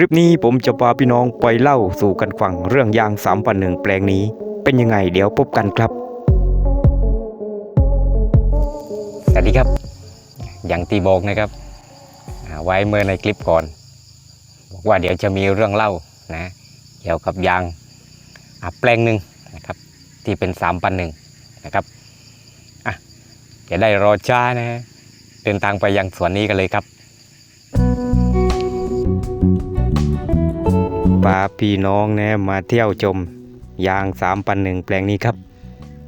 ลิปนี้ผมจะพาพี่น้องไปเล่าสู่กันฟังเรื่องยางสามปันหนึ่งแปลงนี้ เป็นยังไงเดี๋ยวพบกันครับ สวัสดีครับ อย่างที่บอกนะครับไว้เมื่อในคลิปก่อน บอกว่าเดี๋ยวจะมีเรื่องเล่านะเกี่ยวกับยางแปลงหนึ่งนะครับ ที่เป็นสามปันหนึ่งนะครับอะอย่าได้รอช้านะฮะเดินทางไปยังสวนนี้กันเลยครับ พาพี่น้องนะมาเที่ยวชมยางสามปันหนึ่งแปลงนี้ครับ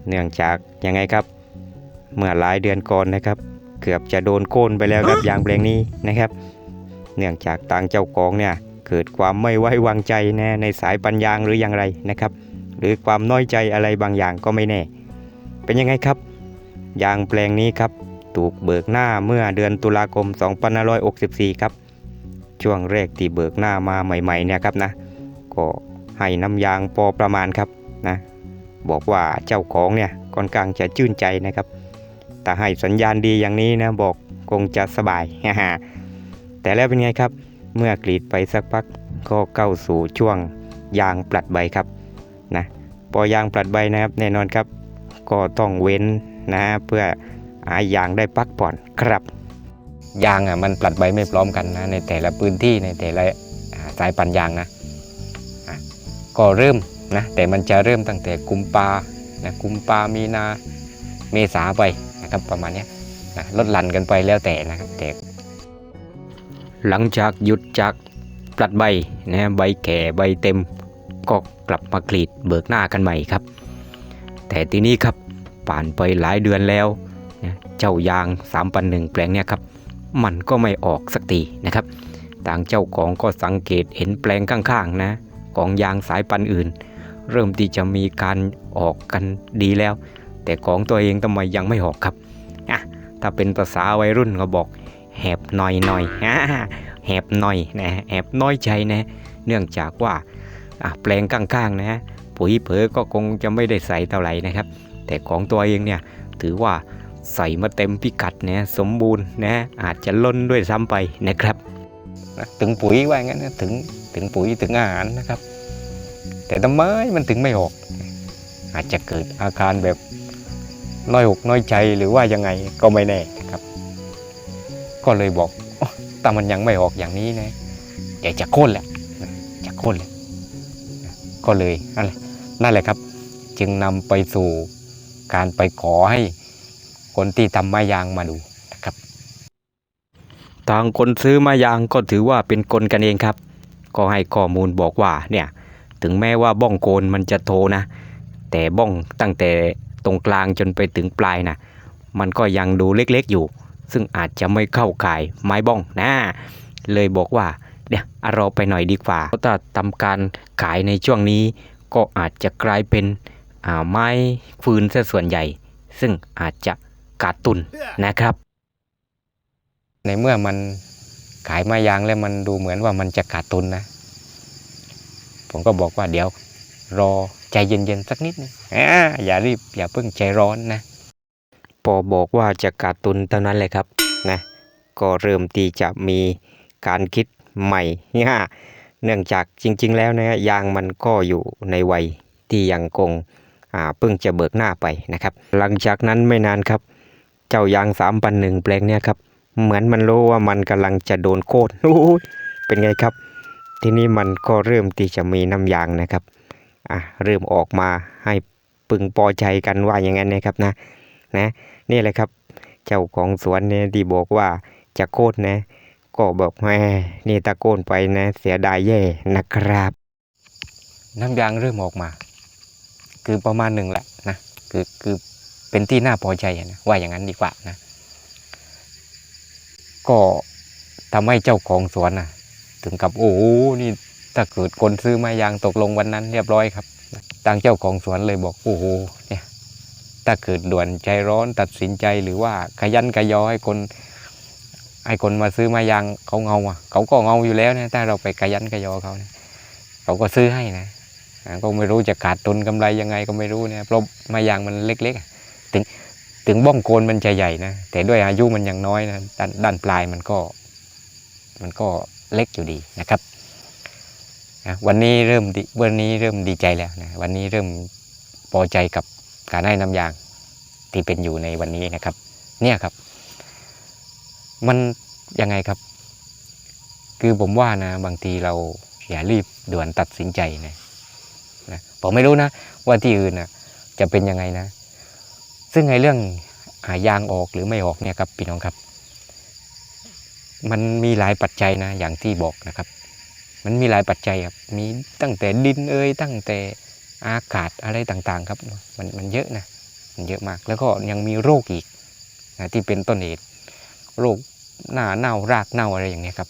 เนื่องจากยังไงครับ เมื่อหลายเดือนก่อนนะครับ เกือบจะโดนโค่นไปแล้วครับยางแปลงนี้นะครับ เนื่องจากต่างเจ้าของเนี่ยเกิดความไม่ไว้วางใจนะในสายปันยางหรืออย่างไรนะครับ หรือความน้อยใจอะไรบางอย่างก็ไม่แน่ เป็นยังไงครับ ยางแปลงนี้ครับถูกเบิกหน้าเมื่อเดือนตุลาคม 2564 ครับ ช่วงแรกที่เบิกหน้ามาใหม่ๆเนี่ยครับนะ ก็ให้น้ำยางพอประมาณครับนะบอกว่าเจ้าของเนี่ยค่อนข้างจะชื่นใจนะครับ แต่ให้สัญญาณดีอย่างนี้นะบอกคงจะสบายแต่แล้วเป็นไงครับ เมื่อกรีดไปสักพักก็เข้าสู่ช่วงยางปลัดใบครับนะพอยางปลัดใบนะครับแน่นอนครับ ก็ต้องเว้นนะเพื่อห้ยางได้พักผ่อนครับ ยางอะมันปลัดใบไม่พร้อมกันนะในแต่ละพื้นที่ในแต่ละสายปันยางนะะก็เริ่มนะแต่มันจะเริ่มตั้งแต่กุมภานะกุมภามีนาเมษาไปนะครับประมาณนี้นะลดหลั่นกันไปแล้วแต่นะครับแต่หลังจากหยุดจากปลัดใบนะใบแก่ใบเต็มก็กลับมากรีดเบิกหน้ากันใหม่ครับ แต่ทีนี้ครับผ่านไปหลายเดือนแล้วเจ้ายาง3ปันหนึ่งแปลงเนี่ยครับ มันก็ไม่ออกสักทีนะครับต่างเจ้าของก็สังเกตเห็นแปลงข้างๆนะของยางสายปันอื่น เริ่มที่จะมีการออกกันดีแล้ว แต่ของตัวเองทำไมยังไม่ออกครับอะถ้าเป็นภาษาวัยรุ่นก็บอกแหบหน่อยหน่อยแหบหน่อยนะแหบน้อยใจนะ เนื่องจากว่าอะแปลงข้างๆนะปุ๋ยเผลอก็คงจะไม่ได้ใส่เท่าไหร่นะครับ แต่ของตัวเองเนี่ยถือว่า ใส่มาเต็มพิกัดนะสมบูรณ์นะอาจจะล้นด้วยซ้ำไปนะครับ ถึงปุ๋ยว่างั้นนะถึงถึงปุ๋ยถึงอาหารนะครับ แต่ทำไมมันถึงไม่ออก อาจจะเกิดอาการแบบน้อยอกน้อยใจหรือว่ายังไงก็ไม่แน่นะครับ ก็เลยบอกอแต่มันยังไม่ออกอย่างนี้นะอยากจะโค่นแหละจะโค่นเลยก็เลยนั่นแหละครับ จึงนำไปสู่การไปขอให้ คนที่ทำไม้ยางมาดูนะครับ ทางคนซื้อมายางก็ถือว่าเป็นคนกันเองครับ ก็ให้ข้อมูลบอกว่าเนี่ยถึงแม้ว่าบ้องโกนมันจะโทนะ แต่บ้องตั้งแต่ตรงกลางจนไปถึงปลายนะมันก็ยังดูเล็กๆอยู่ ซึ่งอาจจะไม่เข้าข่ายไม้บ้องนะ เลยบอกว่าเดี๋ยวเอราไปหน่อยดีกว่าเพราะถ้าทำการขายในช่วงนี้ก็อาจจะกลายเป็นอ่าไม้ฟืนซะส่วนใหญ่ ซึ่งอาจจะ ขาดทุนนะครับ ในเมื่อมันขายไม้ยางแล้วมันดูเหมือนว่ามันจะขาดทุนนะ ผมก็บอกว่าเดี๋ยวรอใจเย็นๆสักนิดนึงอ่าอย่ารีบอย่าเพิ่งใจร้อนนะพอบอกว่าจะขาดทุนเท่านั้นเลยครับนะก็เริ่มที่จะมีการคิดใหม่เนี่ยเนื่องจากจริง ๆ แล้วนะยางมันก็อยู่ในวัยที่ยังคงอ่าเพิ่งจะเบิกหน้าไปนะครับ หลังจากนั้นไม่นานครับ เจ้ายางสามปันหนึ่งแปลงเนี่ยครับ เหมือนมันรู้ว่ามันกำลังจะโดนโค่นเป็นไงครับ ทีนี้มันก็เริ่มที่จะมีน้ำยางนะครับอะเริ่มออกมาให้พึงพอใจกันว่าอย่างนั้นนะครับนะนะนี่แหละครับ เจ้าของสวนเนี่ยที่บอกว่าจะโค่นนะ ก็บอกแม่นี่ตะโกนไปนะ เสียดายแย่นะครับ น้ำยางเริ่มออกมา คือประมาณหนึ่งแหละนะคือคือ เป็นที่น่าพอใจนะว่าอย่างนั้นดีกว่านะ ก็ทำให้เจ้าของสวนนะถึงกับโอ้โหนี่ถ้าเกิดคนซื้อม้ยางตกลงวันนั้นเรียบร้อยครับทางเจ้าของสวนเลยบอกโอ้โหเนี่ยถ้าเกิดด่วนใจร้อนตัดสินใจหรือว่าขยันขยอให้คนให้คนมาซื้อม้ยางเขาเงาอะเขาก็เงาอยู่แล้วนะถ้าเราไปขยันขยอเขาเนี่ยเขาก็ซื้อให้นะก็ไม่รู้จะขาดทุนกำไรยังไงก็ไม่รู้เนี่ยเพราะม้ยางมันเล็ก ๆ ถึงถึงบ้องโกนมันจะใหญ่นะ แต่ด้วยอายุมันยังน้อยนะด้านด้านปลายมันก็ มันก็เล็กอยู่ดีนะครับนะวันนี้เริ่มวันนี้เริ่มดีใจแล้วนะวันนี้เริ่มพอใจกับการให้น้ำยางที่เป็นอยู่ในวันนี้นะครับ เนี่ยครับ มันยังไงครับ คือผมว่านะ บางทีเราอย่ารีบด่วนตัดสินใจนะนะผมไม่รู้นะ ว่าที่อื่นนะจะเป็นยังไงนะ ซึ่งไอ้เรื่องหายางออกหรือไม่ออกเนี่ยครับพี่น้องครับ มันมีหลายปัจจัยนะอย่างที่บอกนะครับ มันมีหลายปัจจัยครับมีตั้งแต่ดินเอ่ยตั้งแต่อากาศอะไรต่างๆครับมันมันเยอะนะมันเยอะมาก แล้วก็ยังมีโรคอีกนะที่เป็นต้นเหตุโรคหน้าเน่ารากเน่าอะไรอย่างเงี้ยครับ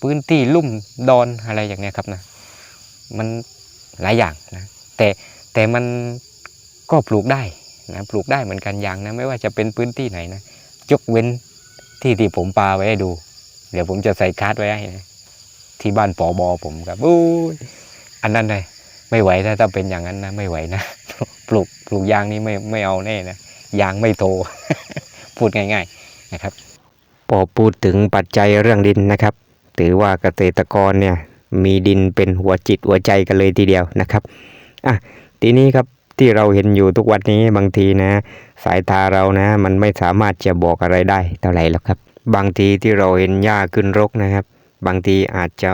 พื้นที่ลุ่มดอนอะไรอย่างเงี้ยครับนะมันหลายอย่างนะแต่แต่มันก็ปลูกได้ นะปลูกได้เหมือนกันยางนะไม่ว่าจะเป็นพื้นที่ไหนนะยกเว้นที่ที่ผมปาไว้ให้ดู เดี๋ยวผมจะใส่การ์ดไว้ให้นะที่บ้านปอบอผมครับอู้อันนั้นเลยไม่ไหวถ้าถ้าเป็นอย่างนั้นนะไม่ไหวนะปลูกปลูกยางนี่ไม่ไม่เอาแน่นะยางไม่โตพูดง่าย ๆนะครับพอพูดถึงปัจจัยเรื่องดินนะครับ ถือว่าเกษตรกรเนี่ยมีดินเป็นหัวจิตหัวใจกันเลยทีเดียวนะครับอะทีนี้ครับ ที่เราเห็นอยู่ทุกวันนี้บางทีนะ สายตาเรานะ มันไม่สามารถจะบอกอะไรได้เท่าไหร่หรอกครับ บางทีที่เราเห็นหญ้าขึ้นรกนะครับ บางทีอาจจะ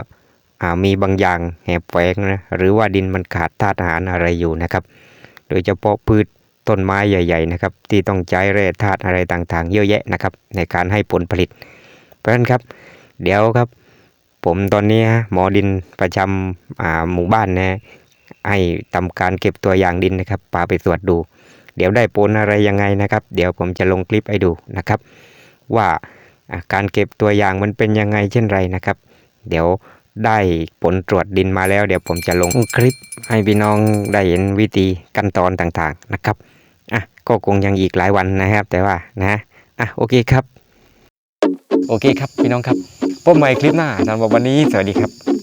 มีบางอย่างแหบแฝงนะหรือว่าดินมันขาดธาตุอาหารอะไรอยู่นะครับ โดยเฉพาะพืชต้นไม้ใหญ่ ๆ นะครับ ที่ต้องใช้แร่ธาตุอะไรต่างๆ เยอะแยะนะครับ ในการให้ผลผลิต เพราะฉะนั้นครับ เดี๋ยวครับ ผมตอนนี้ฮะหมอดินประจำหมู่บ้านนะ ให้ทำการเก็บตัวอย่างดินนะครับพาไปตรวจดู เดี๋ยวได้ผลอะไรยังไงนะครับ เดี๋ยวผมจะลงคลิปให้ดูนะครับว่าอ่าการเก็บตัวอย่างมันเป็นยังไงเช่นไรนะครับ เดี๋ยวได้ผลตรวจดินมาแล้ว เดี๋ยวผมจะลงคลิปให้พี่น้องได้เห็นวิธีขั้นตอนต่างๆนะครับอะก็คงยังอีกหลายวันนะครับ แต่ว่านะอะโอเคครับ โอเคครับพี่น้องครับพบใหม่คลิปหน้าสำหรับวันนี้สวัสดีครับ